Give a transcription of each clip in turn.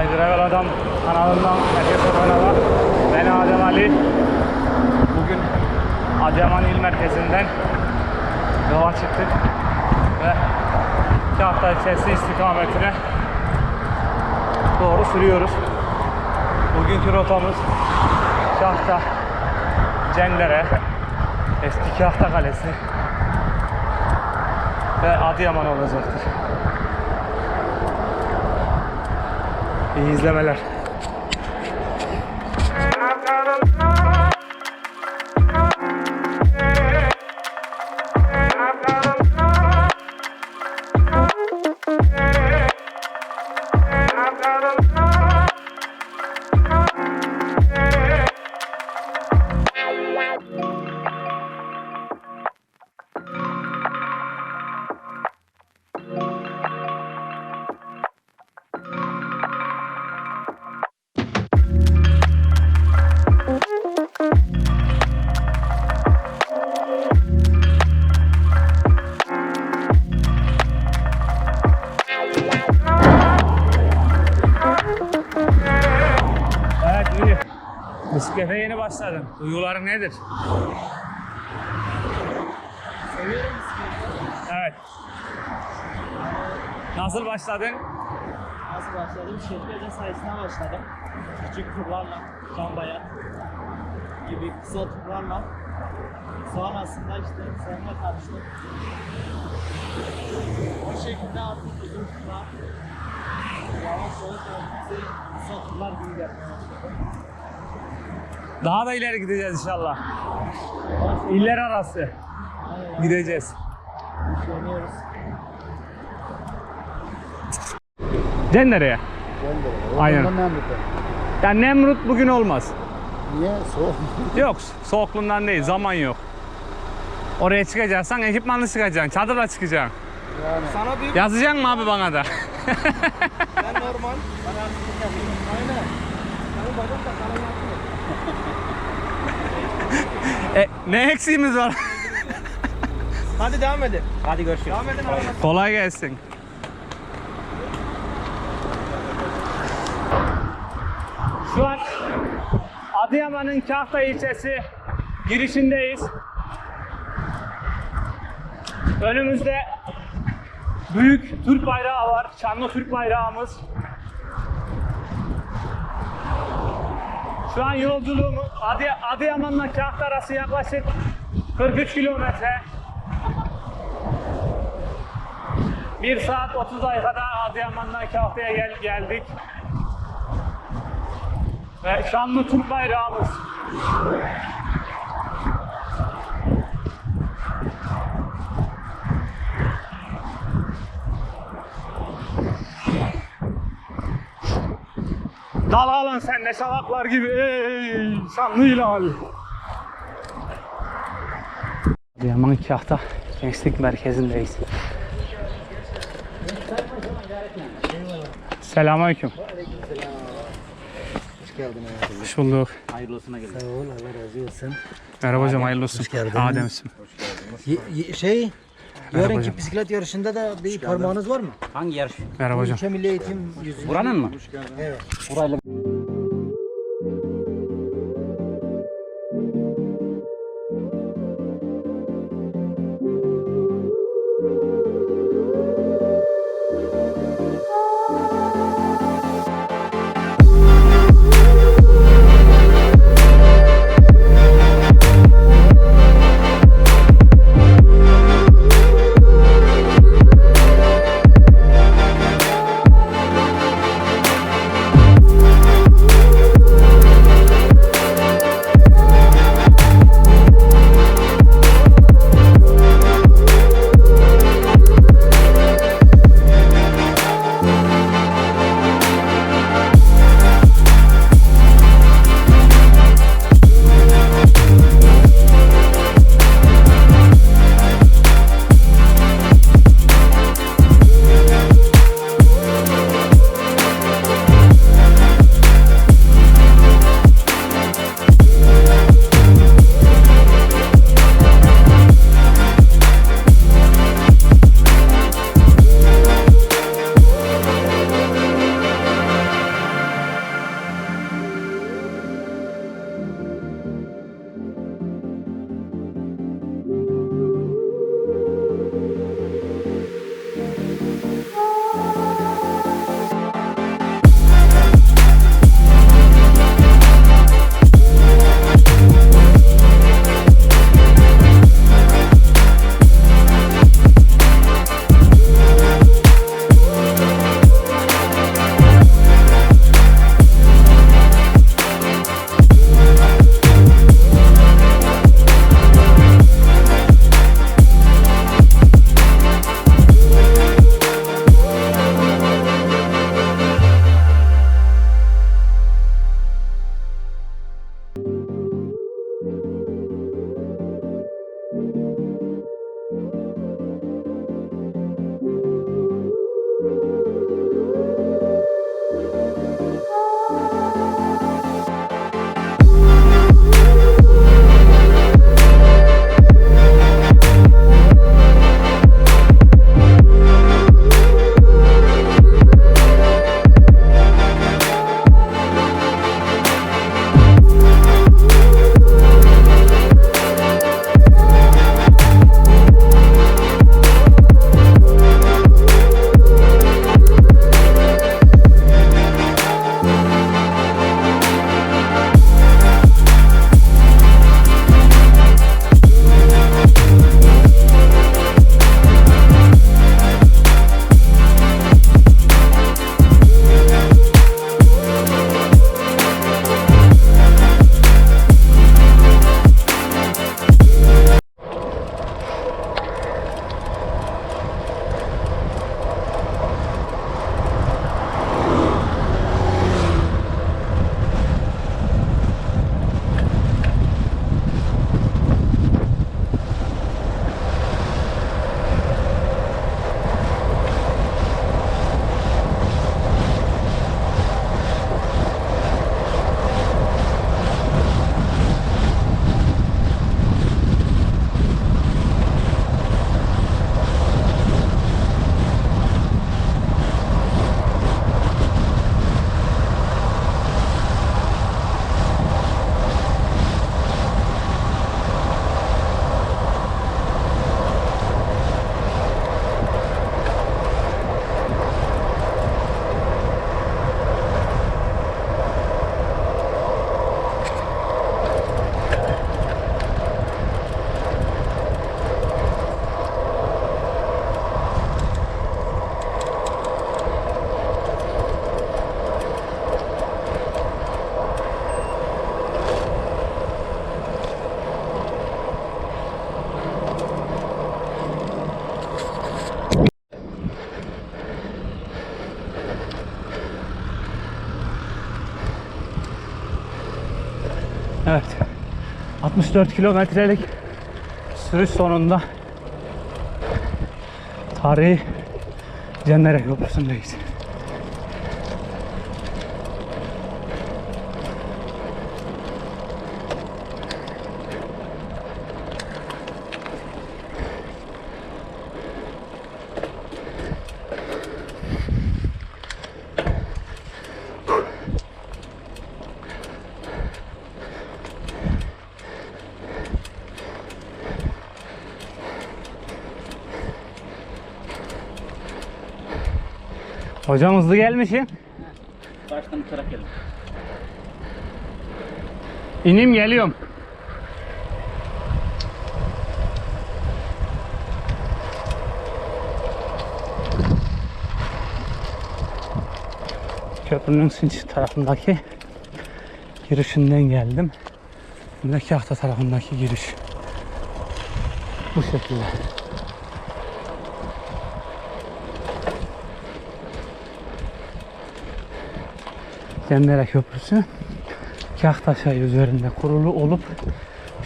Ay Gravel Adam kanalından herkese merhaba. Ben Adem Ali. Bugün Adıyaman İl Merkezi'nden yola çıktık ve iki hafta içerisinde istikametine doğru sürüyoruz. Bugünkü rotamız Şahta, Cendere, Eski Kahta Kalesi ve Adıyaman olacaktır. İyi izlemeler. Bisiklete yeni başladın. Duyguların nedir? Seviyorum bisikleti. Evet. Nasıl başladın? Nasıl başladım? Şehirde sayısına başladım. Küçük turlarla, can bayat gibi kısa turlarla. Sonrasında işte seninle tanıştık. O şekilde artık uzun turlar, yavaş yavaş kısa turlar gibi gelmeye başladı. Daha da ileri gideceğiz inşallah. İller arası gideceğiz. Dönüyoruz. Cendere'ye. Aynen. Ondan Nemrut'a. Ya Nemrut bugün olmaz. Niye? Soğuk. Yok soğukluğundan değil zaman yok. Oraya çıkacaksan ekipmanlı çıkacaksın. Çadırla çıkacaksın. Yani. Sana büyük Yazacaksın mı abi bana da? ben normal. Bana artık yapıyorum. Aynen. Senin baban da sana yapıyor. E, ne eksiğimiz var? Hadi devam edin. Hadi görüşürüz. Devam edin abi. Kolay gelsin. Şu an Adıyaman'ın Kahta ilçesi girişindeyiz. Önümüzde büyük Türk bayrağı var. Şanlı Türk bayrağımız. Şu an yolculuğumuz Adı, Adıyaman'la Kahta arası yaklaşık 43 kilometre. 1 saat 30 dakikada Adıyaman'dan Kahta'ya gel geldik. Ve şanlı Türk bayrağımız. Dalgalan sen de şalaklar gibi ey şanlı hilal. Adıyaman Kahta Gençlik Merkezi'ndeyiz. Selamünaleyküm. Hoş geldin hayatım. Hoş bulduk. Hayırlı olsun. Sağ ol. Allah razı olsun. Merhaba hocam hayırlı olsun. hoş geldin. Adem isim. Y- y- şey, yarınki bisiklet yarışında da bir parmağınız var mı? Hangi yarış? Merhaba hocam. İlçe Milli Eğitim yüzünden. Buranın mı? Evet. Burayla 3-4 kilometrelik sürüş sonunda tarihi Cendere Köprüsü'ndeyiz. Hocam hızlı gelmişim. Baştan uçarak gelin. İnim geliyorum. Köprünün sinç tarafındaki girişinden geldim. Şimdi Kahta tarafındaki giriş. Bu şekilde. Cendere Köprüsü Kahta çayı üzerinde kurulu olup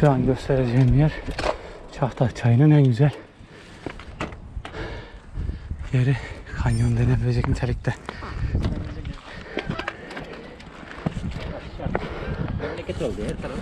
şu an göstereceğim yer Kahta çayının en güzel yeri kanyon denebilecek nitelikte. Memleket oldu her taraf.